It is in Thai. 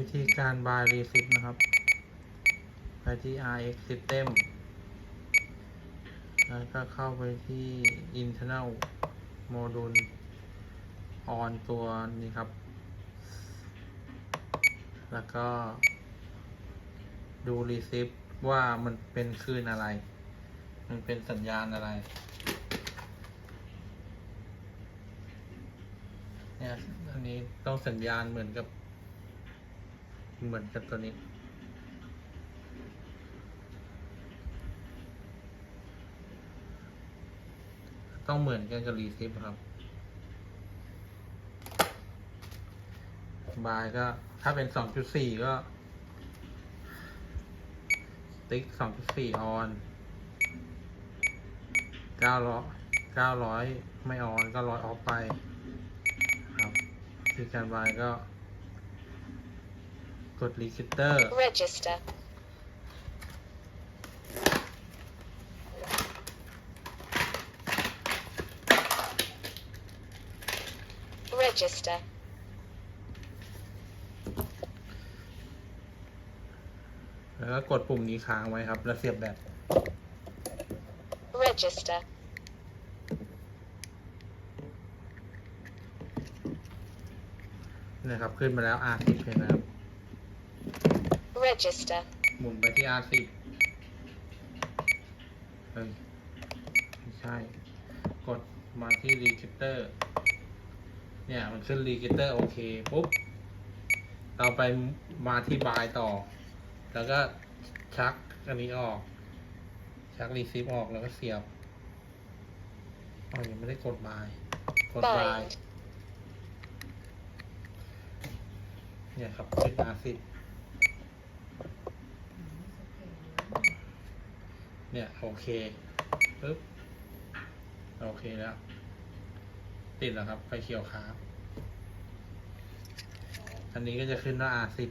วิธีการ buy receipt นะครับ ไปที่ RX system แล้วก็เข้าไปที่ internal module on ตัวนี้ครับ แล้วก็ดู receipt ว่ามันเป็นคลื่นอะไร มันเป็นสัญญาณอะไร เนี่ย อันนี้ต้องสัญญาณเหมือนกับ เหมือนกับตัวนี้ ต้องเหมือนกันกับรีซิปครับ บายก็ถ้าเป็นสองจุดสี่ก็ ติ๊กสองจุดสี่ออนเก้าร้อยเก้าร้อยไม่ออนก็ร้อยออฟไป ครับ ที่การบายก็ กดรีคิเตอร์ Register. Register. แล้วก็กดปุ่มนี้ค้างไว้ครับ แล้วเสียบแบต Register. นะครับ ขึ้นมาแล้ว R10 เห็นไหมครับ Register. หมุนไปที่ R10 เฮ้ยไม่ใช่ กดมาที่ Register เนี่ย มันขึ้น Register โอเค ปุ๊บ เราไปมาที่บายต่อ แล้วก็ชักอันนี้ออก ชักรีซิฟออกแล้วก็เสียบอ๋อยังไม่ได้กดบาย กดบาย Bind. เนี่ยครับขึ้น R10 เนี่ยโอเคปึ๊บโอเคแล้ว ติดแล้วครับไฟเขียวครับ อันนี้ก็จะขึ้นว่า R10